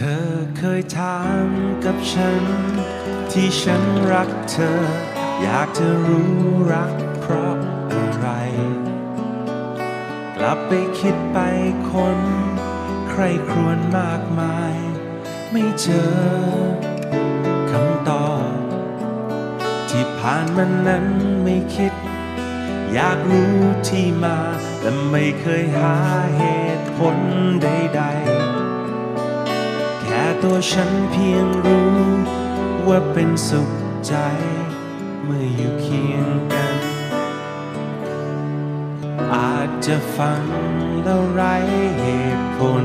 ธอเคยถามกับฉัน ที่ฉันรักเธอ อยากจะรู้รักเพราะอะไร กลับไปคิดไปคน ใครครวญมากมาย ไม่เจอคำตอบที่ผ่านมานั้นไม่คิด อยากรู้ที่มา แต่ไม่เคยหาเหตุผลใด ๆ ตัวฉันเพียงรู้ ว่าเป็นสุขใจ เมื่ออยู่เคียงกัน อาจจะฟังแล้วไร้เหตุผล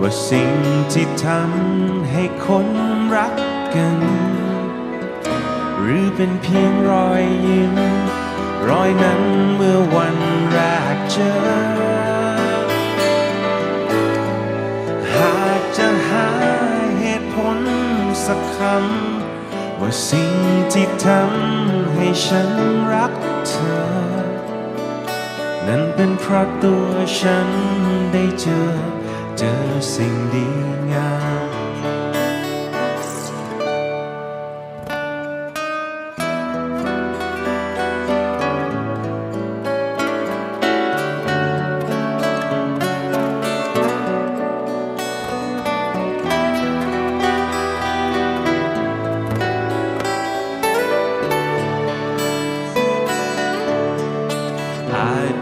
ว่าสิ่งที่ทำให้คนรักกัน หรือเป็นเพียงรอยยิ้ม รอยนั้นเมื่อวันแรกเจอ เหตุผลสักคำว่าสิ่งที่ทำให้ฉันรักเธอ นั้นเป็นเพราะตัวฉันได้เจอ เจอสิ่งดี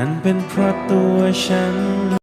นั่นเป็นเพราะตัวฉัน